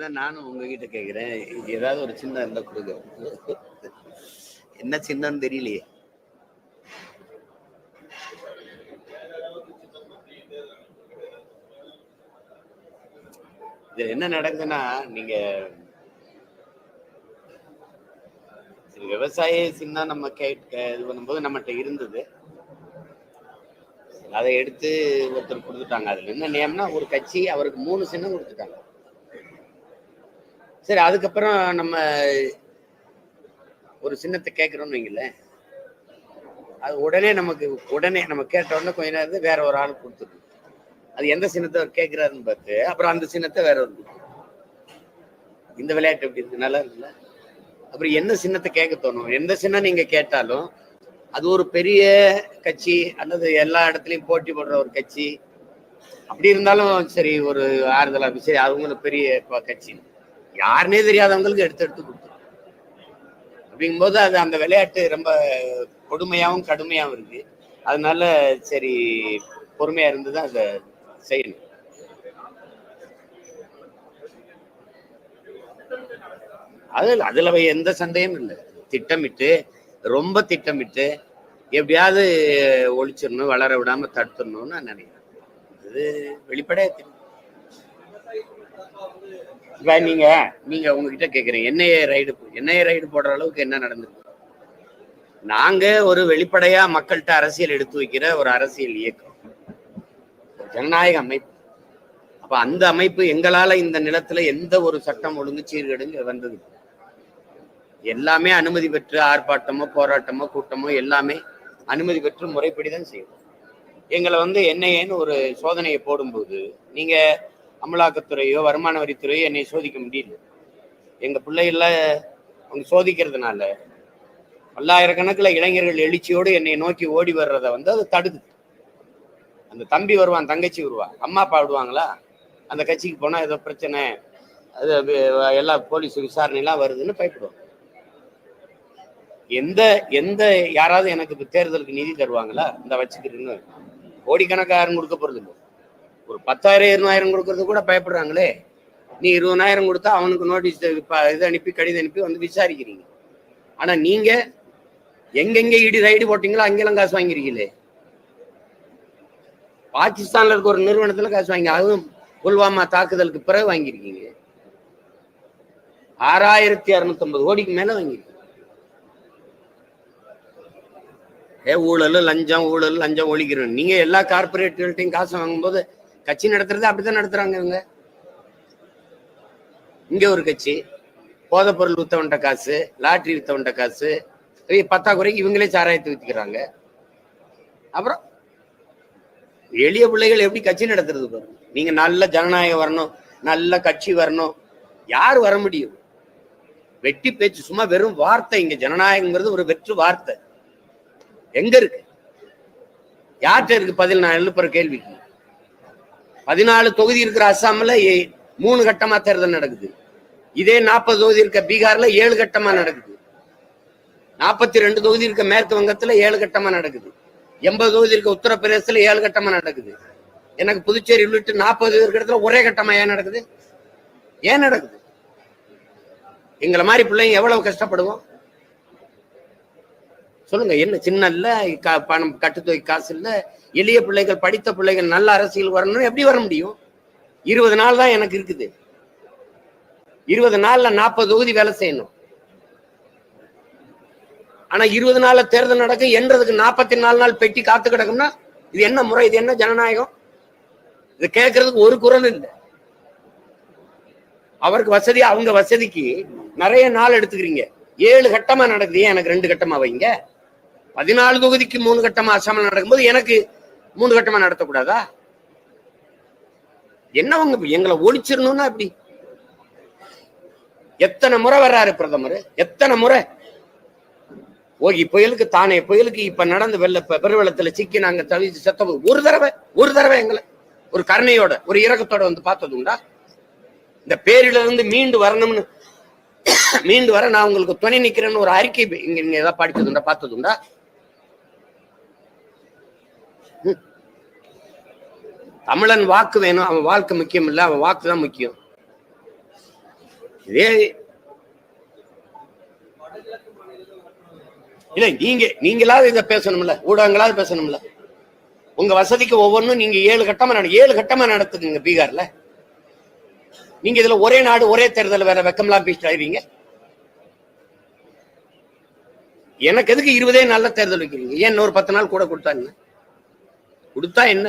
அதுதான் நானும் உங்ககிட்ட கேட்குறேன் இது ஏதாவது ஒரு சின்னம் இருந்தால் கொடுங்க. என்ன சின்னம்னு தெரியலையே. இது என்ன நடக்குதுன்னா நீங்க விவசாய சின்னம் நம்ம கேட்க இது பண்ணும்போது நம்மகிட்ட இருந்தது. அதை எடுத்து ஒருத்தர் கொடுத்துட்டாங்க. அதுல என்ன நேம்னா ஒரு கட்சி அவருக்கு மூணு சின்னம் கொடுத்துட்டாங்க. சரி அதுக்கப்புறம் நம்ம ஒரு சின்னத்தை கேட்குறோம்னு வைங்களேன். அது உடனே நமக்கு உடனே நம்ம கேட்ட உடனே கொஞ்ச நேரத்துல வேற ஒரு ஆள் கொடுத்துருக்கோம் அது எந்த சின்னத்தை அவர் பார்த்து அப்புறம் அந்த சின்னத்தை வேற ஒரு இந்த விளையாட்டு எப்படி இருக்கு? நல்லா இருக்குல்ல? அப்புறம் என்ன சின்னத்தை கேட்க தோணும்? எந்த சின்னம் நீங்க கேட்டாலும் அது ஒரு பெரிய கட்சி அல்லது எல்லா இடத்துலையும் போட்டி போடுற ஒரு கட்சி. அப்படி இருந்தாலும் சரி ஒரு ஆறுதலாக சரி அவங்களும் பெரிய கட்சின்னு. கட்சி யாருனே தெரியாதவங்களுக்கு எடுத்து எடுத்து கொடுத்துரும். அப்படிங்கும்போது அது அந்த விளையாட்டு ரொம்ப கொடுமையாவும் கடுமையாவும் இருக்கு. அதனால சரி பொறுமையா இருந்து தான் அதை செய்யணும். அது அதுல எந்த சந்தேகமும் இல்லை. திட்டமிட்டு ரொம்ப திட்டமிட்டு எப்படியாவது ஒழிச்சிடணும் வளர விடாம தடுத்துடணும்னு நான் நினைக்கிறேன். இது வெளிப்படையா தெரியும். இப்ப நீங்க நீங்க உங்ககிட்ட கேக்குறீங்க என்ஐஏ ரைடு என்ஐஏ ரைடு போடுற அளவுக்கு என்ன நடந்திருக்கு? நாங்க ஒரு வெளிப்படையா மக்கள்கிட்ட அரசியல் எடுத்து வைக்கிற ஒரு அரசியல் இயக்கம். ஜனநாயக அமைப்பு. அப்ப அந்த அமைப்பு எங்களால இந்த நிலத்துல எந்த ஒரு சட்டம் ஒழுங்கு சீர்கேடுங்க வந்தது எல்லாமே அனுமதி பெற்று ஆர்ப்பாட்டமோ போராட்டமோ கூட்டமோ எல்லாமே அனுமதி பெற்று முறைப்படி தான் செய்வோம் எங்களை வந்து என்னையேன்னு ஒரு சோதனையை போடும்போது நீங்க அமலாக்கத்துறையோ வருமான வரித்துறையோ என்னை சோதிக்க முடியல. எங்கள் பிள்ளைகள அவங்க சோதிக்கிறதுனால பல்லாயிரக்கணக்கில் இளைஞர்கள் எழுச்சியோடு என்னை நோக்கி ஓடி வர்றத வந்து அது தடுக்குது. அந்த தம்பி வருவான் தங்கச்சி வருவான் அம்மா அப்பா விடுவாங்களா? அந்த கட்சிக்கு போனால் ஏதோ பிரச்சனை அது எல்லா போலீஸ் விசாரணையெல்லாம் வருதுன்னு பயப்படுவாங்க. எந்த எந்த யாராவது எனக்கு இப்போ தேர்தலுக்கு நிதி தருவாங்களா? இந்த வச்சுக்கிறேன்னு கோடிக்கணக்காக யாரும் கொடுக்க போகிறது இல்லை ஒரு பத்தாயிரம் இருபதாயிரம் கொடுக்கறது கூட பயப்படுறாங்களே. நீ இருபதாயிரம் கொடுத்தா அவனுக்கு நோட்டீஸ் இது அனுப்பி கடிதம் அனுப்பி வந்து விசாரிக்கிறீங்க. ஆனா நீங்க எங்கெங்க இடி ரைடு போட்டீங்களோ அங்கெல்லாம் காசு வாங்கிருக்கீங்களே. பாகிஸ்தான்ல இருக்க ஒரு நிறுவனத்துல காசு வாங்கி அதுவும் புல்வாமா தாக்குதலுக்கு பிறகு வாங்கியிருக்கீங்க ஆறாயிரத்தி அறுநூத்தி கோடிக்கு மேல வாங்கியிருக்கீங்க ஏ ஊழல் லஞ்சம் ஊழல் லஞ்சம் ஒழிக்கிறோம். நீங்க எல்லா கார்பரேட்டுகள்ட்டையும் காசு வாங்கும்போது கட்சி நடத்துறது அப்படித்தான் நடத்துறாங்க இவங்க. இங்க ஒரு கட்சி. போதைப் பொருள் வித்தவன்ட்ட காசு லாட்ரி வித்தவன்ட்ட காசு பத்தாக்குறைக்கு இவங்களே சாராயத்தை வித்துக்கிறாங்க. அப்புறம் எளிய பிள்ளைகள் எப்படி கட்சி நடத்துறது பாருங்க நீங்க நல்ல ஜனநாயகம் வரணும் நல்ல கட்சி வரணும். யார் வர முடியும்? வெட்டி பேச்சு சும்மா வெறும் வார்த்தை. இங்க ஜனநாயகங்கிறது ஒரு வெற்று வார்த்தை. எங்க இருக்கு? யார்கிட்ட இருக்கு பதில்? நான் எழுப்புற கேள்விக்கு. பதினாலு தொகுதி இருக்கிற அஸ்ஸாம்ல ஏ- மூணு கட்டமா தேர்தல் நடக்குது. இதே நாற்பது தொகுதி இருக்க பீகார்ல ஏழு கட்டமா நடக்குது. நாற்பத்தி ரெண்டு தொகுதி இருக்க மேற்கு வங்கத்துல ஏழு கட்டமா நடக்குது. எண்பது தொகுதி இருக்க உத்தரப்பிரதேசத்துல ஏழு கட்டமா நடக்குது. எனக்கு புதுச்சேரி உள்ளிட்டு நாற்பது இருக்கிற இடத்துல ஒரே கட்டமா ஏன் நடக்குது? ஏன் நடக்குது? எங்களை மாதிரி பிள்ளைங்க எவ்வளவு கஷ்டப்படுவோம்? சொல்லுங்க என்ன சின்ன இல்ல பணம் கட்டுத்தொகை காசு இல்ல எளிய பிள்ளைகள் படித்த பிள்ளைகள் நல்ல அரசியல் வரணும் எப்படி வர முடியும்? இருபது நாள் தான் எனக்கு இருக்குது. இருபது நாள்ல நாற்பது தொகுதி வேலை செய்யணும். ஆனா இருபது நாள்ல தேர்தல் நடக்கும் என்றதுக்கு நாற்பத்தி நாலு நாள் பெட்டி காத்து கிடக்கும்னா இது என்ன முறை இது என்ன ஜனநாயகம்? இது கேட்கறதுக்கு ஒரு குரல் இல்லை. அவருக்கு வசதி அவங்க வசதிக்கு நிறைய நாள் எடுத்துக்கிறீங்க. ஏழு கட்டமா நடக்குது ஏன் எனக்கு ரெண்டு கட்டமா வைங்க? பதினாலு தொகுதிக்கு மூணு கட்டமா அசாமில் நடக்கும்போது எனக்கு மூணு கட்டமா நடத்தக்கூடாதா? என்னவங்க எங்களை ஒழிச்சிடணும்னா அப்படி எத்தனை முறை வர்றாரு பிரதமர்? எத்தனை முறை? ஓகி புயலுக்கு தானே புயலுக்கு இப்ப நடந்து வெள்ள பெருவெள்ளத்துல சிக்கி நாங்க தவிச்சு செத்த ஒரு தடவை ஒரு தடவை எங்களை ஒரு கருணையோட ஒரு இறக்கத்தோட வந்து பார்த்தது உண்டா? இந்த பேரில இருந்து மீண்டு வரணும்னு மீண்டு வர நான் உங்களுக்கு துணை நிக்கிறேன்னு ஒரு அறிக்கை இங்க நீங்க ஏதாவது படிச்சது உண்டா பார்த்தது உண்டா? தமிழன் வாக்கு வேணும் அவன் வாழ்க்கை முக்கியம் இல்ல அவன் வாக்கு தான் முக்கியம். இதே இல்ல நீங்க நீங்களாவது இதை பேசணும்ல ஊடகங்களாவது பேசணும்ல. உங்க வசதிக்கு ஒவ்வொன்றும் நீங்க ஏழு கட்டமா நட ஏழு கட்டமா நடத்துக்குங்க பீகார்ல. நீங்க இதுல ஒரே நாடு ஒரே தேர்தல் வேற வெக்கம்லாம் பேசிட்டு ஆயிருவீங்க எனக்கு எதுக்கு இருபதே நாள்ல தேர்தல் வைக்கிறீங்க? ஏன் இன்னொரு பத்து நாள் கூட கொடுத்தா என்ன? கொடுத்தா என்ன?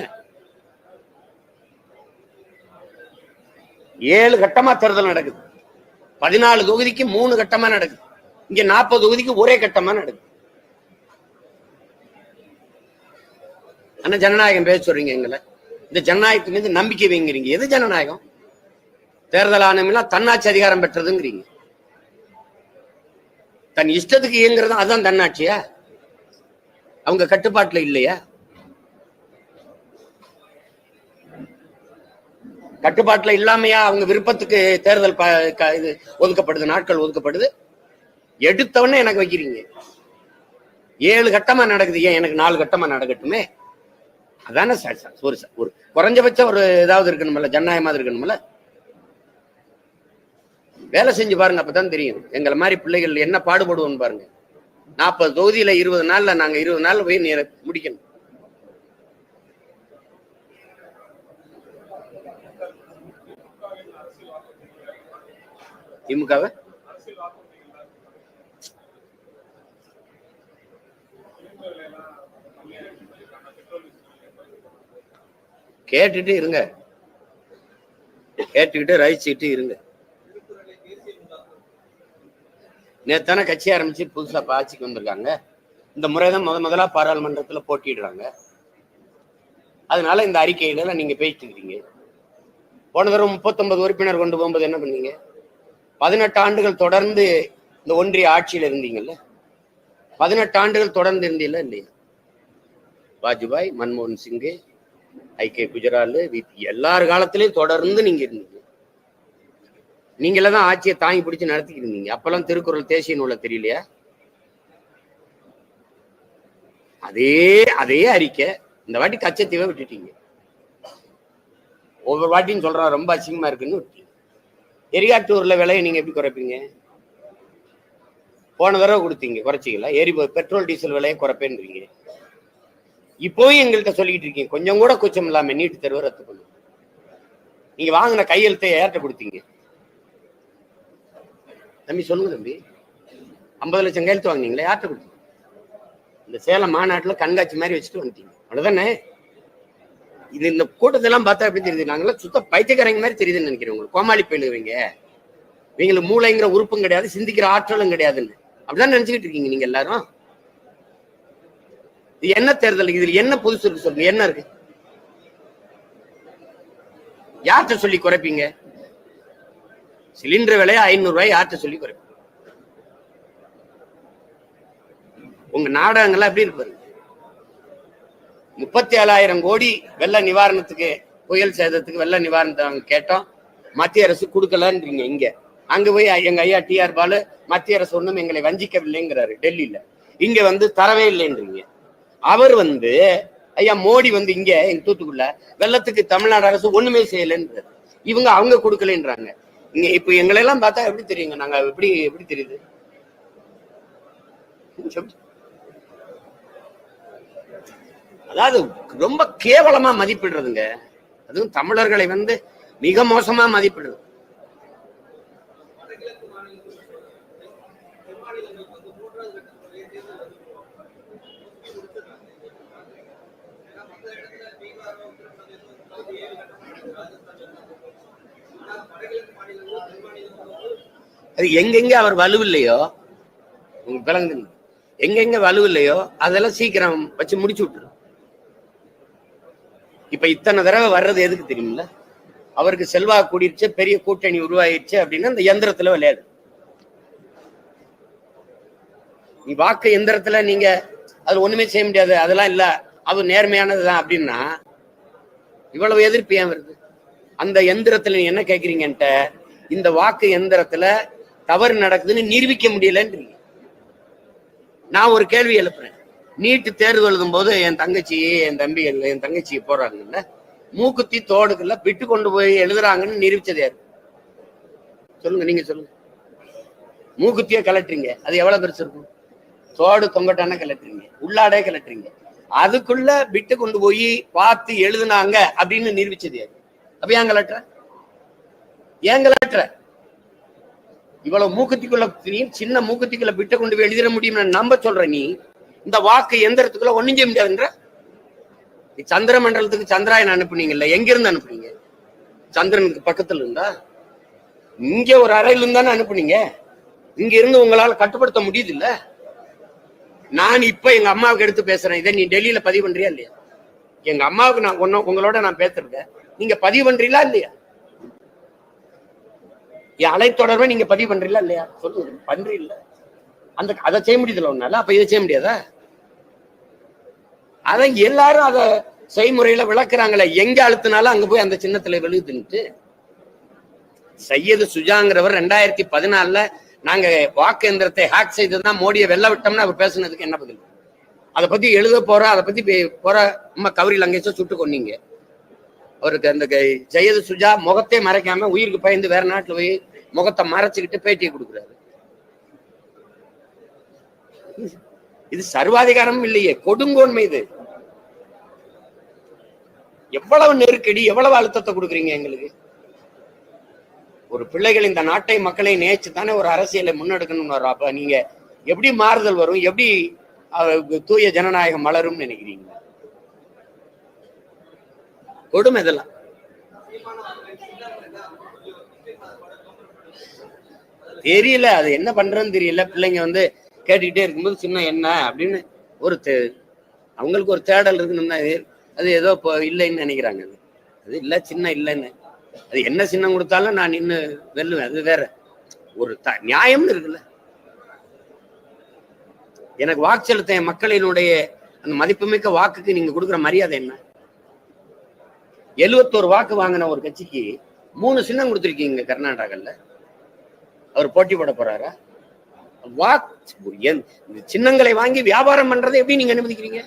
ஏழு கட்டமா தேர்தல் நடக்குது. பதினாலு தொகுதிக்கு மூணு கட்டமா நடக்குது. இங்க நாற்பது தொகுதிக்கு ஒரே கட்டமா நடக்குது. ஆனா ஜனநாயகம் பேச சொல்றீங்க எங்களை. இந்த ஜனநாயகத்து மீது நம்பிக்கை வைங்கிறீங்க. எது ஜனநாயகம்? தேர்தல் ஆணையம்லாம் தன்னாட்சி அதிகாரம் பெற்றதுங்கிறீங்க. தன் இஷ்டத்துக்கு இயங்குறது அதுதான் தன்னாட்சியா? அவங்க கட்டுப்பாட்டுல இல்லையா? கட்டுப்பாட்டில் இல்லாமையா அவங்க விருப்பத்துக்கு தேர்தல் ப- க- இது ஒதுக்கப்படுது நாட்கள் ஒதுக்கப்படுது. எடுத்தவொடனே எனக்கு வைக்கிறீங்க. ஏழு கட்டமா நடக்குது. ஏன் எனக்கு நாலு கட்டமா நடக்கட்டுமே? அதானே ஒரு ஒரு குறைஞ்சபட்சம் ஒரு ஏதாவது இருக்கணும்ல ஜனநாயகமா இருக்கணும்ல. வேலை செஞ்சு பாருங்க அப்பதான் தெரியும். எங்களை மாதிரி பிள்ளைகள் என்ன பாடுபடுவோம்னு பாருங்க. நாற்பது தொகுதியில இருபது நாள்ல நாங்க இருபது நாள்ல போய் நீ முடிக்கணும். திமுகவை? கேட்டுட்டு இருங்க. கேட்டுக்கிட்டு ரசிச்சுக்கிட்டு இருங்க. நேத்தான கட்சி ஆரம்பிச்சு புதுசா இப்ப ஆட்சிக்கு வந்திருக்காங்க. இந்த முறை தான் முத முதலா பாராளுமன்றத்துல போட்டிடுறாங்க அதனால இந்த அறிக்கையில நீங்க பேசிட்டு இருக்கீங்க. போன தடவை முப்பத்தொன்பது உறுப்பினர் கொண்டு போகும்போது என்ன பண்ணீங்க? பதினெட்டு ஆண்டுகள் தொடர்ந்து இந்த ஒன்றிய ஆட்சியில இருந்தீங்கல்ல? பதினெட்டு ஆண்டுகள் தொடர்ந்து இருந்தீங்கல்ல இல்லையா? வாஜ்பாய் மன்மோகன் சிங்கு ஐக்கிய குஜராலு குஜரால் எல்லார் காலத்திலையும் தொடர்ந்து நீங்க இருந்தீங்க. நீங்கள தான் ஆட்சியை தாங்கி பிடிச்சு நடத்திக்கிட்டு இருந்தீங்க. அப்பெல்லாம் திருக்குறள் தேசிய நூலை தெரியலையா? அதே அதே அறிக்கை. இந்த வாட்டி கச்சத்தீவை விட்டுட்டீங்க. ஒவ்வொரு வாட்டியும் சொல்றான் ரொம்ப அசிங்கமா இருக்குன்னு விட்டீங்க எரிகாட்டூர்ல விலையை நீங்க எப்படி குறைப்பீங்க? போன தடவை கொடுத்தீங்க குறைச்சிங்களா எரி பெட்ரோல் டீசல் விலையை குறைப்பேன்றீங்க. இப்போவும் எங்கள்கிட்ட சொல்லிக்கிட்டு இருக்கீங்க. கொஞ்சம் கூட கூச்சம் இல்லாம நீட்டு தேர்வை ரத்து பண்ணும் நீங்க வாங்கின கையெழுத்தை ஏற்ற கொடுத்தீங்க? தம்பி சொல்லுங்க தம்பி. ஐம்பது லட்சம் கையெழுத்து வாங்கினீங்களா? யார்கிட்ட கொடுத்தீங்க? இந்த சேலம் மாநாட்டில் கண்காட்சி மாதிரி வச்சுட்டு வந்துட்டீங்க. அவ்வளோதானே இது இந்த கூட்டத்தெல்லாம் பார்த்தா எப்படி தெரியுது? நாங்களாம் சுத்த பைத்தியக்காரங்க மாதிரி தெரியுதுன்னு நினைக்கிறேன் உங்களுக்கு. கோமாளி போயிடுவீங்க. இவங்களுக்கு மூளைங்கிற உறுப்பும் கிடையாது சிந்திக்கிற ஆற்றலும் கிடையாதுன்னு. அப்படிதான் நினைச்சுக்கிட்டு இருக்கீங்க நீங்க எல்லாரும். இது என்ன தேர்தல்? இதுல என்ன புதுசு இருக்கு சொல்லுங்க? என்ன இருக்கு? யார்கிட்ட சொல்லி குறைப்பீங்க? சிலிண்டர் விலையை ஐநூறு ரூபாய் யார்கிட்ட சொல்லி குறைப்பீங்க? உங்க நாடகங்கள்லாம் எப்படி இருப்பாரு முப்பத்தி ஏழாயிரம் கோடி வெள்ள நிவாரணத்துக்கு புயல் சேதத்துக்கு வெள்ள நிவாரணத்தை கேட்டோம். மத்திய அரசு கொடுக்கலன்றீங்க இங்க. அங்க போய் எங்க ஐயா டிஆர் பாலு மத்திய அரசு ஒண்ணும் எங்களை வஞ்சிக்கவில்லைங்கிறாரு டெல்லியில. இங்க வந்து தரவே இல்லைன்றீங்க. அவர் வந்து ஐயா மோடி வந்து இங்க எங்க தூத்துக்குள்ள வெள்ளத்துக்கு தமிழ்நாடு அரசு ஒண்ணுமே செய்யலைன்றாரு. இவங்க அவங்க கொடுக்கலன்றாங்க. இங்க இப்ப எங்களை எல்லாம் பார்த்தா எப்படி தெரியுங்க? நாங்க எப்படி எப்படி தெரியுது? அதாவது ரொம்ப கேவலமா மதிப்பிடுறதுங்க. அதுவும் தமிழர்களை வந்து மிக மோசமா மதிப்பிடுறது அது எங்கெங்க அவர் வலுவில்லையோ உங்களுக்கு விளங்குது எங்கெங்க வலுவில்லையோ அதெல்லாம் சீக்கிரம் வச்சு முடிச்சு விட்டுரும். இப்ப இத்தனை தடவை வர்றது எதுக்கு தெரியுமில்ல? அவருக்கு செல்வாக்கு கூடிருச்சு பெரிய கூட்டணி உருவாயிருச்சு அப்படின்னா இந்த எந்திரத்துல விளையாது. நீ வாக்கு எந்திரத்துல நீங்க அது ஒண்ணுமே செய்ய முடியாது அதெல்லாம் இல்ல அது நேர்மையானதுதான் அப்படின்னா இவ்வளவு எதிர்ப்பு ஏன் வருது? அந்த எந்திரத்துல நீ என்ன கேக்குறீங்கன்ட்ட இந்த வாக்கு எந்திரத்துல தவறு நடக்குதுன்னு நிரூபிக்க முடியலன்றீங்க. நான் ஒரு கேள்வி எழுப்புறேன். நீட்டு தேர்வு எழுதும் போது என் தங்கச்சி என் தம்பிகள் என் தங்கச்சி போறாங்கல்ல மூக்குத்தி தோடுக்குள்ள விட்டு கொண்டு போய் எழுதுறாங்கன்னு நிரூபிச்சது யாரு? சொல்லுங்க நீங்க சொல்லுங்க. மூக்குத்திய கலட்டுறீங்க அது எவ்வளவு பெருசு இருக்கும்? தோடு தொங்கட்டான கலட்டுறீங்க உள்ளாடே கலட்டுறீங்க அதுக்குள்ள விட்டு கொண்டு போய் பார்த்து எழுதுனாங்க அப்படின்னு நிரூபிச்சது யாரு? அப்ப ஏன் கலட்டுற ஏன் கலட்டுற இவ்வளவு மூக்குத்திக்குள்ள நீ சின்ன மூக்குத்திக்குள்ள விட்டு கொண்டு போய் எழுதிட முடியும்னு நம்ப சொல்ற நீ இந்த வாக்கு எந்திரத்துக்குள்ள ஒண்ணும் செய்ய முடியாதுன்ற? நீ சந்திர மண்டலத்துக்கு சந்திராயன் அனுப்புனீங்கல்ல எங்க இருந்து அனுப்புனீங்க? சந்திரனுக்கு பக்கத்துல இருந்தா? இங்க ஒரு அறையில இருந்தானே அனுப்புனீங்க? இங்க இருந்து உங்களால கட்டுப்படுத்த முடியுது இல்ல நான் இப்ப எங்க அம்மாவுக்கு எடுத்து பேசுறேன். இதை நீ டெல்லியில பதிவு பண்றியா இல்லையா? எங்க அம்மாவுக்கு நான் ஒன்னும் உங்களோட நான் பேசுறேன். நீங்க பதிவு பண்றீங்களா இல்லையா? என் அலைத்தொடர்பை நீங்க பதிவு பண்றீங்களா இல்லையா? சொல்லுங்க. பண்றீல்ல அந்த அதை செய்ய முடியுதுல்ல ஒன்னால அப்ப இதை செய்ய முடியாதா? அதை எல்லாரும் அத செய்முறையில விளக்குறாங்களே. எங்க அழுத்தினாலும் அங்க போய் அந்த சின்னத்துல விழுதுன்ட்டு. சையது சுஜாங்கிறவர் ரெண்டாயிரத்தி பதினாலுல நாங்க வாக்கு எந்திரத்தை ஹேக் செய்ததுதான் மோடியை வெல்ல விட்டோம்னு அவர் பேசுனதுக்கு என்ன பதில்? அதை பத்தி எழுத போற அதை பத்தி பே- போற நம்ம கௌரி லங்கேஷ சுட்டு கொன்னீங்க. அவருக்கு அந்த க- ஜெயது சுஜா முகத்தை மறைக்காம உயிருக்கு பயந்து வேற நாட்டுல போய் முகத்தை மறைச்சுக்கிட்டு பேட்டியை கொடுக்குறாரு. இது சர்வாதிகாரம் இல்லையே கொடுங்கோன்மை இது. எவ்வளவு நெருக்கடி எவ்வளவு அழுத்தத்தை கொடுக்குறீங்க எங்களுக்கு? ஒரு பிள்ளைகள் இந்த நாட்டை மக்களை நேச்சு தானே ஒரு அரசியலை முன்னெடுக்கணும்னு வர்றோம். அப்ப நீங்க எப்படி மாறுதல் வரும் எப்படி தூய ஜனநாயகம் மலரும் நினைக்கிறீங்க? கொடுமை இதெல்லாம். தெரியல அது என்ன பண்றதுன்னு தெரியல. பிள்ளைங்க வந்து கேட்டுக்கிட்டே இருக்கும்போது சின்ன என்ன அப்படின்னு ஒரு தே- அவங்களுக்கு ஒரு தேடல் இருக்குன்னு அது ஏதோ இப்போ இல்லைன்னு நினைக்கிறாங்க. அது அது இல்ல சின்ன இல்லைன்னு. அது என்ன சின்னம் கொடுத்தாலும் நான் நின்று வெல்லுவேன். அது வேற. ஒரு த நியாயம்னு இருக்குல்ல. எனக்கு வாக்கு செலுத்த மக்களினுடைய அந்த மதிப்புமிக்க வாக்குக்கு நீங்க கொடுக்குற மரியாதை என்ன? எழுவத்தோரு வாக்கு வாங்கின ஒரு கட்சிக்கு மூணு சின்னம் கொடுத்துருக்கீங்க கர்நாடகால. அவர் போட்டி போட போறாரா? சின்னங்களை வாங்கி வியாபாரம் பண்றதை எப்படி நீங்க அனுமதிக்கிறீங்க?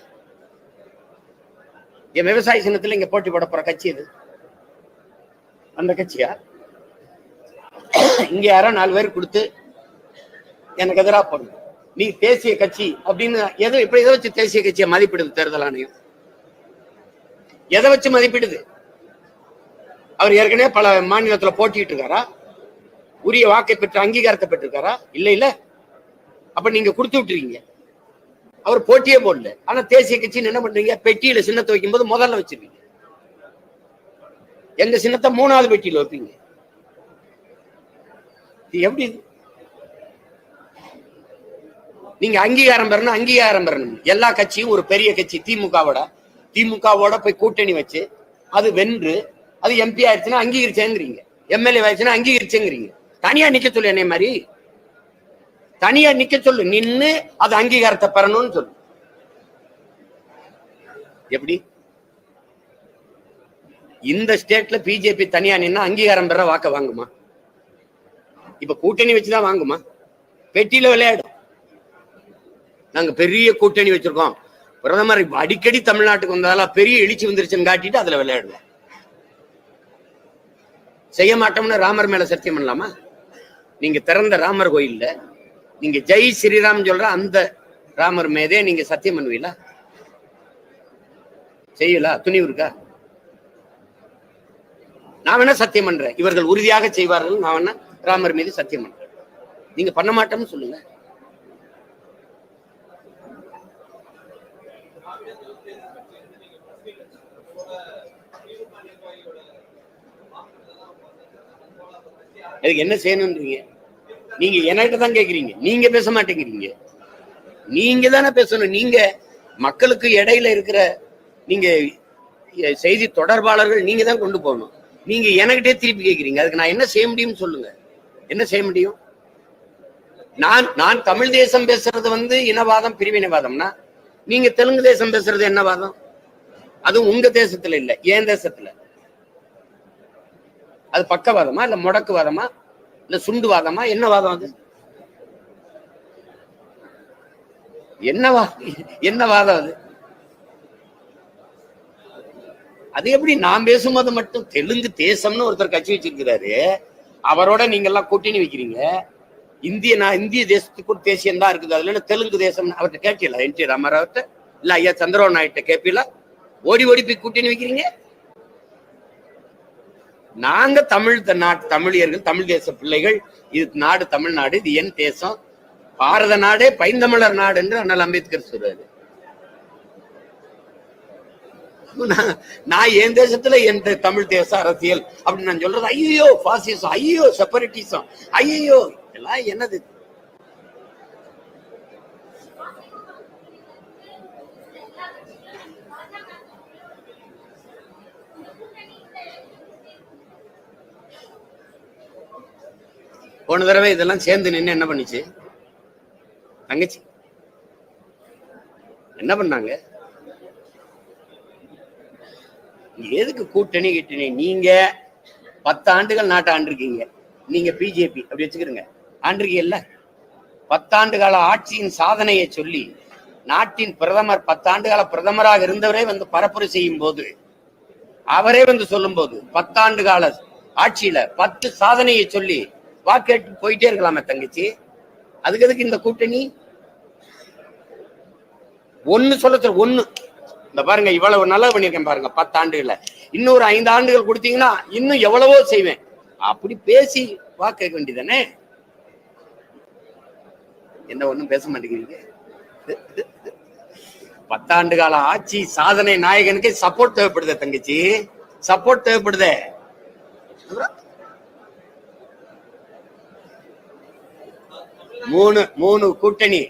என் விவசாய சின்னத்துல இங்க போட்டி போட போற கட்சி இது அந்த கட்சியா? இங்க யாரோ நாலு பேர் கொடுத்து எனக்கு எதிராக போடணும் நீ தேசிய கட்சி அப்படின்னு எதை இப்ப எதை வச்சு தேசிய கட்சியை மதிப்பிடுது தேர்தல் ஆணையம்? எதை வச்சு மதிப்பிடுது? அவர் ஏற்கனவே பல மாநிலத்துல போட்டிட்டு இருக்காரா? உரிய வாக்கை பெற்று அங்கீகாரத்தை பெற்றிருக்காரா? இல்ல இல்ல. அப்ப நீங்க கொடுத்து விட்டுறீங்க அவர் போட்டியே போடல. ஆனா தேசிய கட்சின்னு என்ன பண்றீங்க? பெட்டியில சின்னத்தை வைக்கும்போது முதல்ல வச்சிருக்கீங்க எங்க சின்னத்தை மூணாவது பெட்டியில வைப்பீங்க. இது எப்படி நீங்க அங்கீகாரம் பெறணும் அங்கீகாரம் பெறணும். எல்லா கட்சியும் ஒரு பெரிய கட்சி திமுகவோட. திமுகவோட போய் கூட்டணி வச்சு அது வென்று அது எம்பி ஆயிடுச்சுன்னா அங்கீகரிச்சேங்கிறீங்க. எம்எல்ஏ ஆயிடுச்சுன்னா அங்கீகரிச்சேங்கிறீங்க. தனியா நிக்க சொல்லு என்னை மாதிரி. தனியா நிக்க சொல்லு. நின்னு அது அங்கீகாரத்தை பெறணும்னு சொல்லு. எப்படி? இந்த ஸ்டேட்ல பிஜேபி தனியா நின்னா அங்கீகாரம் பெற வாக்க வாங்குமா? இப்ப கூட்டணி வச்சுதான் வாங்குமா? பெட்டியில விளையாடும். நாங்க பெரிய கூட்டணி வச்சிருக்கோம். பிரதமர் அடிக்கடி தமிழ்நாட்டுக்கு வந்ததால பெரிய எழுச்சி வந்துருச்சுன்னு காட்டிட்டு அதுல விளையாடுவோம். செய்ய மாட்டோம்னு ராமர் மேல சத்தியம் பண்ணலாமா? நீங்க திறந்த ராமர் கோயில்ல நீங்க ஜெய் ஸ்ரீராம் சொல்ற அந்த ராமர் மேதே நீங்க சத்தியம் பண்ணுவீங்களா? செய்யலா? துணிவு இருக்கா நான் வேணா சத்தியம் பண்றேன். இவர்கள் உறுதியாக செய்வார்கள். நான் வேணா ராமர் மீது சத்தியம் பண்றேன். நீங்க பண்ண மாட்டோம்னு சொல்லுங்க. அதுக்கு என்ன செய்யணும்ன்றீங்க நீங்க என்கிட்ட தான் கேக்குறீங்க. நீங்க பேச மாட்டேங்கிறீங்க. நீங்க தானே பேசணும். நீங்க மக்களுக்கு இடையில இருக்கிற நீங்க செய்தி தொடர்பாளர்கள் நீங்க தான் கொண்டு போகணும். நீங்க என்கிட்டே திருப்பி கேக்குறீங்க. அதுக்கு நான் என்ன செய்ய முடியும்னு சொல்லுங்க. என்ன செய்ய முடியும்? நான் நான் தமிழ் தேசம் பேசுறது வந்து இனவாதம் பிரிவினைவாதம்னா நீங்க தெலுங்கு தேசம் பேசுறது என்ன வாதம்? அதுவும் உங்க தேசத்துல இல்ல என் தேசத்துல. அது பக்கவாதமா இல்ல முடக்குவாதமா? இல்ல சுண்டு வாதமா? என்ன வாதம் அது? என்ன என்ன வாதம் அது? அது எப்படி? நான் பேசும்போது மட்டும் தெலுங்கு தேசம்னு ஒருத்தர் கட்சி வச்சிருக்கிறாரு. அவரோட நீங்க எல்லாம் கூட்டணி வைக்கிறீங்க. இந்திய நான் இந்திய தேசத்துக்கு ஒரு தேசியம் தான் இருக்குது. அதுல தெலுங்கு தேசம்? அவர்கிட்ட கேட்கல. என் டி ராமராவ்ட்ட இல்ல ஐயா சந்திரபாபு நாயுட்ட கேட்பீங்களா ஓடி ஓடி போய் கூட்டணி வைக்கிறீங்க. நாங்க தமிழ் நாட்டு தமிழியர்கள் தமிழ் தேச பிள்ளைகள் இது நாடு தமிழ்நாடு இது என் தேசம். பாரத நாடே பைந்தமிழர் நாடு என்று அண்ணல் அம்பேத்கர் சொல்றாரு. நான்- என் தேசத்துல என் தமிழ் தேச அரசியல் அப்படின்னு நான் சொல்றது ஐயோ பாசிசம் ஐயோ செப்பரேட்டிசம் ஐயோ எல்லாம் என்னது? போன தடவை இதெல்லாம் சேர்ந்து நின்னு என்ன பண்ணுச்சு? தங்கச்சி. என்ன பண்ணாங்க? எதுக்கு கூட்டணி கிட்டணி? நீங்க பத்து ஆண்டுகள் நாட்டை ஆண்டிருக்கீங்க. நீங்க பிஜேபி. அப்படி வச்சுக்கிறீங்க ஆண்டிருக்கீங்கல்ல? பத்தாண்டு கால ஆட்சியின் சாதனையை சொல்லி நாட்டின் பிரதமர் பத்தாண்டு கால பிரதமராக இருந்தவரே வந்து பரப்புரை செய்யும் போது அவரே வந்து சொல்லும் போது பத்தாண்டு கால ஆட்சியில பத்து சாதனையை சொல்லி வாக்கேட்டு போயிட்டே இருக்கலாமே தங்கச்சி. அதுக்கு எதுக்கு இந்த கூட்டணி? ஒன்னு சொல்ல ஒன்னு இந்த பாருங்க இவ்வளவு நல்லா பண்ணியிருக்கேன் பாருங்க பத்து ஆண்டுகள்ல. இன்னொரு ஐந்து ஆண்டுகள் கொடுத்தீங்கன்னா இன்னும் எவ்வளவோ செய்வேன். அப்படி பேசி வாக்க கேட்க வேண்டியதானே என்ன ஒண்ணும் பேச மாட்டேங்கிறீங்க? பத்தாண்டு கால ஆட்சி சாதனை நாயகனுக்கு சப்போர்ட் தேவைப்படுதே தங்கச்சி. சப்போர்ட் தேவைப்படுதே. மூணு மூணு கூட்டணி.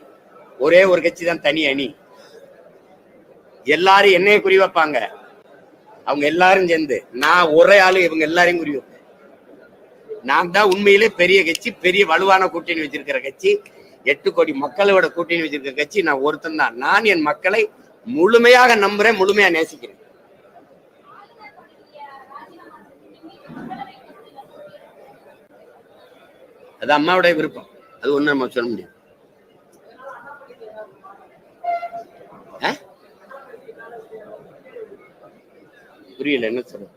ஒரே ஒரு கட்சி தான் தனி அணி. எல்லாரும் என்னைய குறி வைப்பாங்க. அவங்க எல்லாரும் சேர்ந்து. நான் ஒரே ஆளு இவங்க எல்லாரையும் குறி வைப்பேன். நான் தான் உண்மையிலே பெரிய கட்சி பெரிய வலுவான கூட்டணி வச்சிருக்கிற கட்சி. எட்டு கோடி மக்களோட கூட்டணி வச்சிருக்கிற கட்சி. நான் ஒருத்தன் தான். நான் என் மக்களை முழுமையாக நம்புறேன் முழுமையா நேசிக்கிறேன். அது அம்மாவுடைய விருப்பம். அது ஒண்ணு நம்ம சொல்ல முடியும் ஆ? புரியல என்ன சொல்ற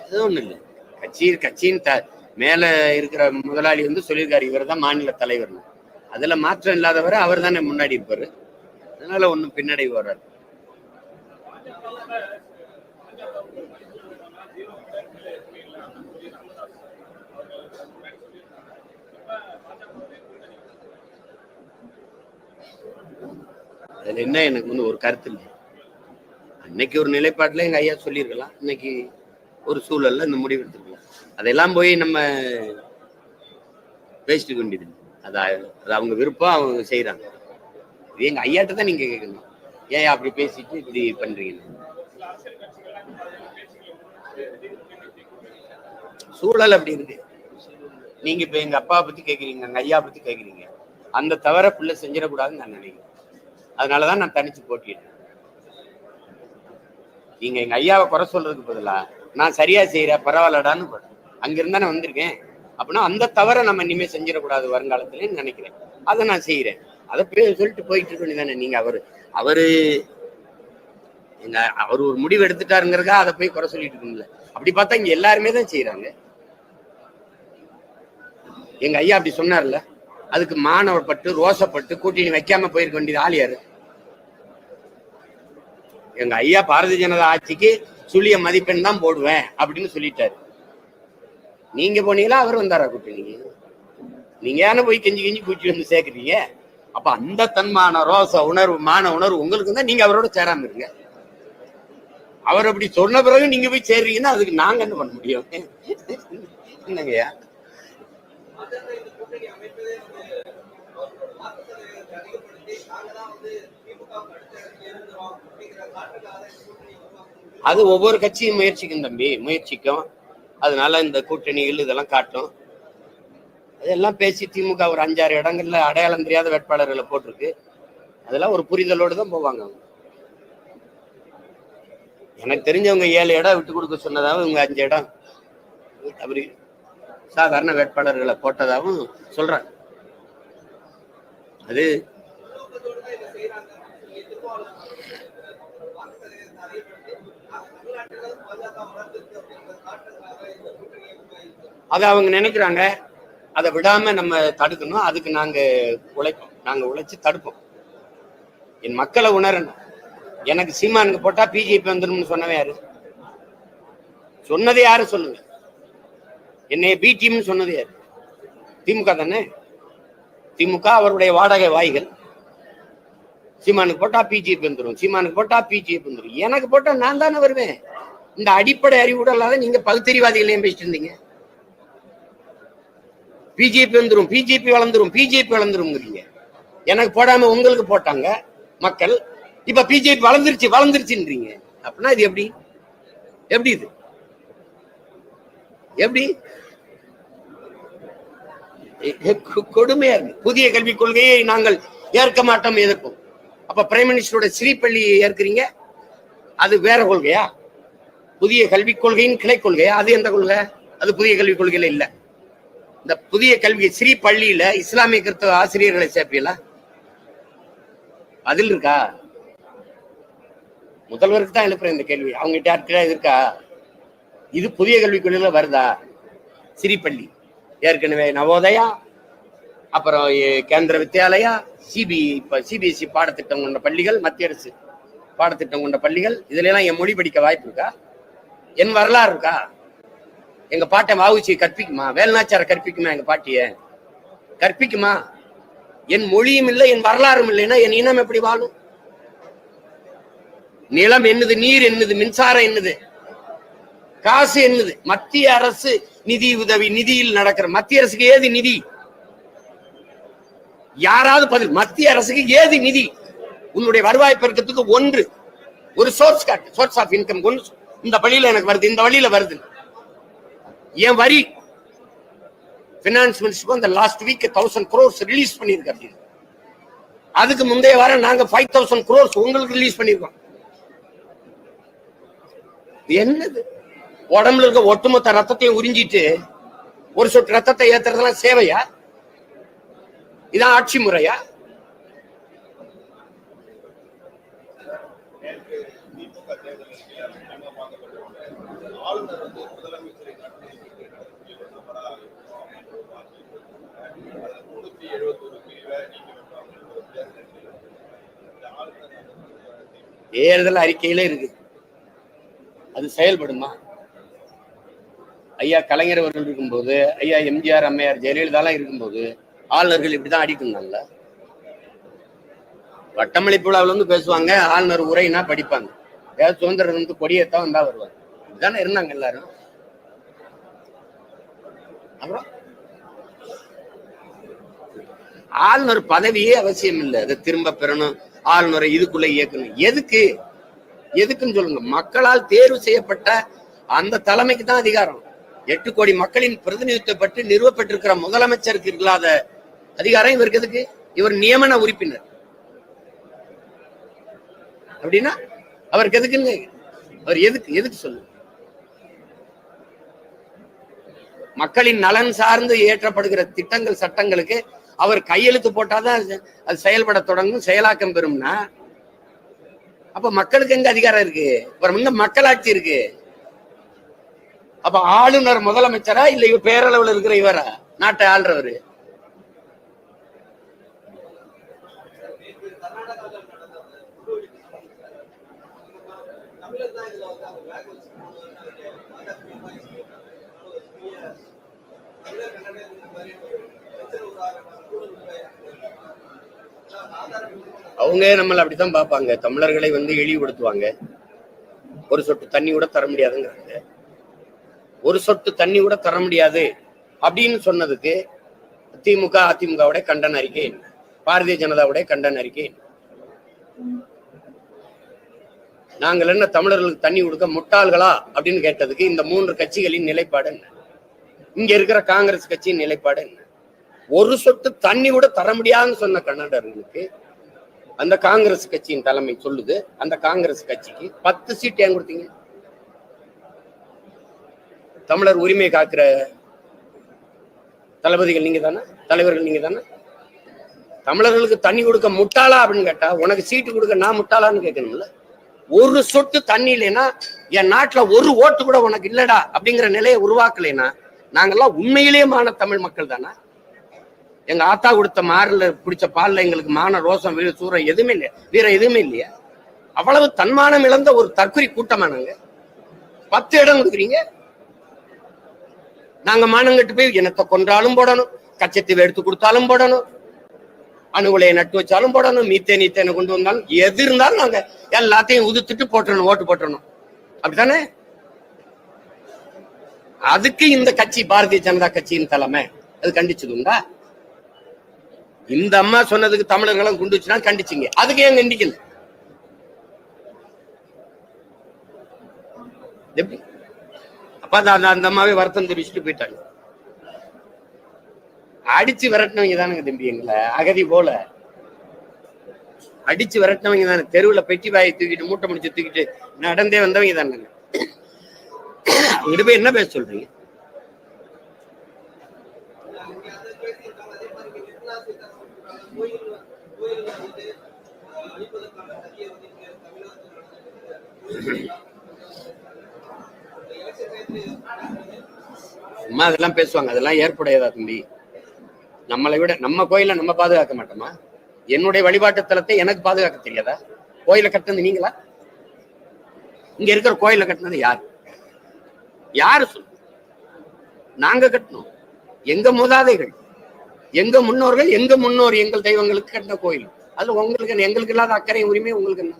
அது ஒண்ணு இல்ல. கட்சி கட்சியின் த மேல இருக்கிற முதலாளி வந்து சொல்லியிருக்காரு இவர் தான் மாநில தலைவர்னு. அதுல மாற்றம் இல்லாதவரை அவர் தானே முன்னாடி இருப்பாரு. அதனால ஒண்ணும் பின்னடைவு வராது. அதுல என்ன எனக்கு வந்து ஒரு கருத்து இல்லை. அன்னைக்கு ஒரு நிலைப்பாட்டில் எங்கள் ஐயா சொல்லியிருக்கலாம். இன்னைக்கு ஒரு சூழல்ல இந்த முடிவு எடுத்துருக்கலாம். அதெல்லாம் போய் நம்ம பேசிட்டு வேண்டியது அது அது அவங்க விருப்பம் அவங்க செய்கிறாங்க. இது எங்கள் ஐயாட்ட தான் நீங்கள் கேட்கணும். ஏன் அப்படி பேசிட்டு இப்படி பண்ணுறீங்க? சூழல் அப்படி இருக்கு. நீங்க இப்ப எங்க அப்பாவை பத்தி கேக்குறீங்க எங்க ஐயா பத்தி கேக்குறீங்க அந்த தவிர பிள்ளை செஞ்சிடக்கூடாதுன்னு நான் நினைக்கிறேன். அதனாலதான் நான் தனிச்சு போட்டிட்டேன் நீங்க எங்க ஐயாவை குறை சொல்றதுக்கு பதிலா நான் சரியா செய்யறேன் பரவாயில்லடான்னு அங்கிருந்தா நான் வந்திருக்கேன். அப்படின்னா அந்த தவறை நம்ம இனிமே செஞ்சிடக்கூடாது வருங்காலத்துலன்னு நினைக்கிறேன். அதை நான் செய்யறேன். அதை பே- சொல்லிட்டு போயிட்டு இருக்க தானே நீங்க அவரு அவரு அவர் ஒரு முடிவு எடுத்துட்டாருங்கிறதுக்காக அதை போய் குறை சொல்லிட்டு இருக்கீங்களே அப்படி பார்த்தா இங்க எல்லாருமே தான் செய்யறாங்க எங்க ஐயா அப்படி சொன்னார்ல அதுக்கு மானவப்பட்டு ரோசப்பட்டு கூட்டணி வைக்காம போயிருக்க வேண்டியது ஆளியாரு எங்க ஐயா பாரதிய ஜனதா ஆட்சிக்கு சுழிய மதிப்பெண் தான் போடுவேன் அப்படின்னு சொல்லிட்டாரு. நீங்க போனீங்களா? அவர் வந்தாரா கூட்டணி? நீங்க ஏன போய் கெஞ்சி கெஞ்சி கூட்டி வந்து சேர்க்குறீங்க. அப்ப அந்த தன்மான ரோச உணர்வு மான உணர்வு உங்களுக்கு தான் நீங்க அவரோட சேராம இருங்க. அவர் அப்படி சொன்ன பிறகு நீங்க போய் சேர்றீங்கன்னா அதுக்கு நாங்க என்ன பண்ண முடியும்? என்னங்கய்யா அது ஒவ்வொரு கட்சியும் முயற்சிக்கும் தம்பி முயற்சிக்கும். அதனால இந்த கூட்டணிகள் இதெல்லாம் காட்டும். அதெல்லாம் பேசி திமுக ஒரு அஞ்சாறு இடங்கள்ல அடையாளம் தெரியாத வேட்பாளர்களை போட்டிருக்கு. அதெல்லாம் ஒரு புரிதலோடு தான் போவாங்க அவங்க. எனக்கு தெரிஞ்சவங்க ஏழு இடம் விட்டு கொடுக்க சொன்னதாகவும் இவங்க அஞ்சு இடம் அப்படி சாதாரண வேட்பாளர்களை போட்டதாகவும் சொல்றாங்க. அது அதை அவங்க நினைக்கிறாங்க அதை விடாம நம்ம தடுக்கணும். அதுக்கு நாங்க உழைப்போம். நாங்க உழைச்சு தடுப்போம். என் மக்களை உணரணும். எனக்கு சீமானுக்கு போட்டா பிஜேபி வந்துரும்னு சொன்னவன் யாரு? சொன்னது யாரு சொல்லுங்க? என்னைய பி டீம்னு சொன்னது யாரு? திமுக தானே? திமுக அவருடைய வாடகை வாய்கள். சீமானுக்கு போட்டா பிஜேபி வந்துரும். சீமானுக்கு போட்டா பிஜேபி வந்துரும். எனக்கு போட்டா நான் தானே வருவேன். இந்த அடிப்படை அறிவுடல்லாத இல்லாத நீங்க பகுத்தறிவாதிகளையும் பேசிட்டு இருந்தீங்க. பிஜேபி வந்துடும் பிஜேபி வளர்ந்துரும் பிஜேபி வளர்ந்துருங்கிறீங்க எனக்கு போடாம உங்களுக்கு போட்டாங்க மக்கள். இப்ப பிஜேபி வளர்ந்துருச்சு வளர்ந்துருச்சுன்றீங்க. அப்படின்னா இது எப்படி? எப்படி இது? எப்படி? எ- கொடுமையா இருக்கு. புதிய கல்விக் கொள்கையை நாங்கள் ஏற்க மாட்டோம் எதிர்ப்போம். அப்ப பிரைம் மினிஸ்டரோட ஸ்ரீபள்ளி ஏற்கிறீங்க? அது வேற கொள்கையா? புதிய கல்விக் கொள்கையின் கிளை கொள்கையா? அது எந்த கொள்கை? அது புதிய கல்விக் கொள்கையில இல்லை. இந்த புதிய கல்வி ஸ்ரீ பள்ளியில இஸ்லாமிய கிறிஸ்தவ ஆசிரியர்களை சேர்ப்பீங்களா? அதில் இருக்கா? முதல்வருக்கு தான் எழுப்புறேன் இந்த கேள்வி. அவங்க யாருக்கா இருக்கா? இது புதிய கல்விக் கொள்கையில வருதா சிறிப்பள்ளி ஏற்கனவே நவோதயா அப்புறம் கேந்திர வித்யாலயா சிபி இப்போ சிபிஎஸ்சி பாடத்திட்டம் கொண்ட பள்ளிகள் மத்திய அரசு பாடத்திட்டம் கொண்ட பள்ளிகள் இதுல எல்லாம் என் மொழி படிக்க வாய்ப்பு இருக்கா? என் வரலாறு இருக்கா? எங்க பாட்டை வாவுச்சி கற்பிக்குமா? வேல்நாச்சார கற்பிக்குமா எங்க பாட்டிய? கற்பிக்குமா? என் மொழியும் இல்லை என் வரலாறும் இல்லைன்னா என் இனம் எப்படி வாழும்? நிலம் என்னது நீர் என்னது மின்சாரம் என்னது? காசு என்னது? மத்திய அரசு நிதி உதவி நிதியில் நடக்கிற மத்திய அரசுக்கு ஏது நிதி? யாராவது பதில் மத்திய அரசுக்கு ஏது நிதி? உன்னுடைய வருவாய் பெருக்கத்துக்கு ஒன்று. ஒரு சோர்ஸ் காட்டு சோர்ஸ் ஆஃப் இன்கம் ஒன்று. இந்த வழியில எனக்கு வருது இந்த வழியில வருது என் வரி பினான்ஸ் மினிஸ்டர் அந்த last week thousand crores release பண்ணியிருக்காரு. அதுக்கு முந்தைய வாரம் நாங்க ஃபைவ் தௌசண்ட் குரோர்ஸ் உங்களுக்கு ரிலீஸ் பண்ணிருக்கோம் என்னது? உடம்புல இருக்க ஒட்டுமொத்த ரத்தத்தையும் உறிஞ்சிட்டு ஒரு சொட்டு ரத்தத்தை ஏத்துறதெல்லாம் சேவையா? இதான் ஆட்சி முறையா? ஆளுநர் வந்து முதலமைச்சரை நட்டு முன்னூத்தி எழுபத்தொரு பிரிவை நீக்கி வைப்பாங்க ஒரு தேர்தல் அறிக்கையில. இந்த ஆளுநர் தேர்தல் அறிக்கையில இருக்கு அது செயல்படுமா? ஐயா கலைஞர் அவர்கள் இருக்கும்போது ஐயா எம்ஜிஆர் அம்மையார் ஜெயலலிதாலாம் இருக்கும்போது ஆளுநர்கள் இப்படிதான் அடிட்டு இருந்தாங்கல்ல? வட்டமளிப்பு விழாவில் வந்து பேசுவாங்க ஆளுநர் உரைனா படிப்பாங்க. ஏதாவது சுதந்திரம் வந்து கொடியேத்தான் வந்தா வருவாங்க இப்படிதானே இருந்தாங்க எல்லாரும். அப்புறம்? ஆளுநர் பதவியே அவசியம் இல்லை. அதை திரும்ப பெறணும். ஆளுநரை இதுக்குள்ள இயக்கணும். எதுக்கு? எதுக்குன்னு சொல்லுங்க. மக்களால் தேர்வு செய்யப்பட்ட அந்த தலைமைக்கு தான் அதிகாரம். எட்டு கோடி மக்களின் பிரதிநிதித்துவப்பட்டு நிறுவப்பட்டிருக்கிற முதலமைச்சருக்கு இல்லாத அதிகாரம் இவருக்கு எதுக்கு? இவர் நியமன உறுப்பினர். அப்படின்னா அவருக்கு எதுக்குன்னு அவர் எதுக்கு? எதுக்கு சொல்லு? மக்களின் நலன் சார்ந்து இயற்றப்படுகிற திட்டங்கள் சட்டங்களுக்கு அவர் கையெழுத்து போட்டாதான் அது- செயல்பட தொடங்கும் செயலாக்கம் பெறும்னா. அப்ப மக்களுக்கு எங்க அதிகாரம் இருக்கு? அப்புறம் எங்க மக்களாட்சி இருக்கு. அப்ப ஆளுநர் முதலமைச்சரா இல்ல இவ பேரளவுல இருக்கிற இவரா? நாட்டை ஆள்றவரு. அவங்க நம்மளை அப்படித்தான் பார்ப்பாங்க. தமிழர்களை வந்து இழிவுபடுத்துவாங்க. ஒரு சொட்டு தண்ணி கூட தர முடியாதுங்கிறாங்க. ஒரு சொட்டு தண்ணி கூட தர முடியாது அப்படின்னு சொன்னதுக்கு திமுக அதிமுகவுடைய கண்டன அறிக்கை என்ன? பாரதிய ஜனதாவுடைய கண்டன அறிக்கை என்ன? நாங்கள் என்ன தமிழர்களுக்கு தண்ணி கொடுக்க முட்டாள்களா அப்படின்னு கேட்டதுக்கு இந்த மூன்று கட்சிகளின் நிலைப்பாடு என்ன? இங்க இருக்கிற காங்கிரஸ் கட்சியின் நிலைப்பாடு என்ன? ஒரு சொட்டு தண்ணி கூட தர முடியாதுன்னு சொன்ன கன்னடர்களுக்கு அந்த காங்கிரஸ் கட்சியின் தலைமை சொல்லுது. அந்த காங்கிரஸ் கட்சிக்கு பத்து சீட் ஏன் கொடுத்தீங்க? தமிழர் உரிமை காக்கிற தளபதிகள் நீங்க தானே? தலைவர்கள் நீங்க தானே? தமிழர்களுக்கு தண்ணி கொடுக்க முட்டாளா அப்படின்னு கேட்டா உனக்கு சீட்டு கொடுக்க நான் முட்டாளான்னு கேட்கணும்ல. ஒரு சொட்டு தண்ணி இல்லைன்னா என் நாட்டுல ஒரு ஓட்டு கூட உனக்கு இல்லடா அப்படிங்கிற நிலையை உருவாக்கலைன்னா நாங்கெல்லாம் உண்மையிலேயே மான தமிழ் மக்கள் தானே? எங்க ஆத்தா கொடுத்த மாறில் குடிச்ச பால்ல எங்களுக்கு மான ரோசம் வீர சூரம் எதுவுமே இல்லையா? வீர எதுவுமே இல்லையா? அவ்வளவு தன்மானம் இழந்த ஒரு தற்கொலை கூட்டமா நாங்க? பத்து இடம் கொடுக்குறீங்க. நாங்க மானங்கட்டு போய் இனத்தை கொன்றாலும் போடணும். கச்சத்தீவை எடுத்து கொடுத்தாலும் போடணும். அணுகுலையை நட்டு வச்சாலும் போடணும். மீத்தே நீத்தேனை கொண்டு வந்தாலும் எது இருந்தாலும் நாங்க எல்லாத்தையும் உதுத்துட்டு போட்டணும் ஓட்டு போட்டணும் அப்படித்தானே? அதுக்கு இந்த கட்சி பாரதிய ஜனதா கட்சியின் தலைமை. அது கண்டிச்சது உண்டா? இந்த அம்மா சொன்னதுக்கு தமிழர்களும் குண்டுச்சுன்னா கண்டிச்சிங்க. அதுக்கு ஏன் கண்டிக்கல? எப்படி? அப்ப அந்த அந்த- அம்மாவே வருத்தம் தெரிவிச்சுட்டு போயிட்டாங்க. அடிச்சு விரட்டினவங்க தானுங்க தம்பி எங்களை. அகதி போல. அடிச்சு விரட்டினவங்க தானே. தெருவுல பெட்டி வாயை தூக்கிட்டு மூட்டை முடிச்சு தூக்கிட்டு நடந்தே வந்தவங்க தானே அங்கிட்டு போய் என்ன பேச சொல்றீங்க? சும்மா அதெல்லாம் பேசுவாங்க. அதெல்லாம் ஏற்புடையதா தம்பி? நம்மளை விட நம்ம கோயில நம்ம பாதுகாக்க மாட்டோமா? என்னுடைய வழிபாட்டு தலத்தை எனக்கு பாதுகாக்க தெரியாதா? கோயில கட்டினது நீங்களா? இங்க இருக்கிற கோயில கட்டினது யார்? யாரு சொல்லு நாங்க கட்டணும் எங்க மூதாதைகள்? எங்க முன்னோர்கள் எங்க முன்னோர் எங்கள் தெய்வங்களுக்கு கட்டின கோயில். அது உங்களுக்கு என்ன? எங்களுக்கு இல்லாத அக்கறை உரிமை உங்களுக்கு என்ன?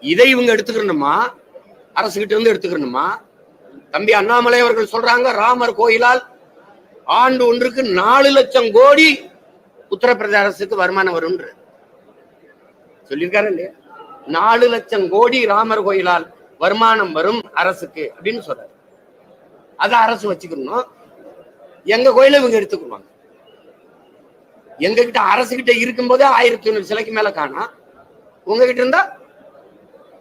இதை இவங்க எடுத்துக்கணுமா? அரசுகிட்ட இருந்து எடுத்துக்கணுமா? தம்பி அண்ணாமலை அவர்கள் சொல்றாங்க ராமர் கோயிலால் ஆண்டு ஒன்றுக்கு நாலு லட்சம் கோடி உத்தரப்பிரதேச அரசுக்கு வருமானம் வரும் சொல்லியிருக்காரு இல்லையா? நாலு லட்சம் கோடி ராமர் கோயிலால் வருமானம் வரும் அரசுக்கு அப்படின்னு சொல்றாரு. அதை அரசு வச்சுக்கணும். எங்க கோயில இவங்க எடுத்துக்குவாங்க எங்க கிட்ட அரசு கிட்ட இருக்கும்போதே ஆயிரத்தி ஐநூறு சிலைக்கு மேல காணா. உங்ககிட்ட இருந்தா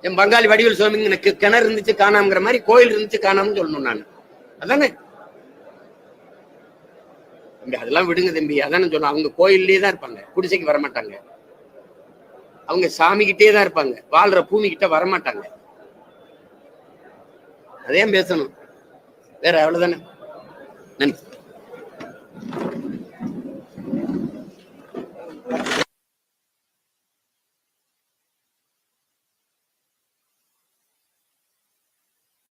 என் பங்காளி வடிவில் சுவாமி எனக்கு கிணறு இருந்துச்சு காணாமங்கிற மாதிரி கோயில் இருந்துச்சு காணாமன்னு சொல்லணும் நான். அதானே? தம்பி அதெல்லாம் விடுங்க தம்பி. அதானே சொல்லணும் அவங்க கோயில்லயே தான் இருப்பாங்க. குடிசைக்கு வர மாட்டாங்க அவங்க சாமி கிட்டே தான் இருப்பாங்க. வாழ்ற பூமி கிட்ட வர மாட்டாங்க அதையும் பேசணும். வேற அவ்வளவுதானே? நன்றி. Thank you.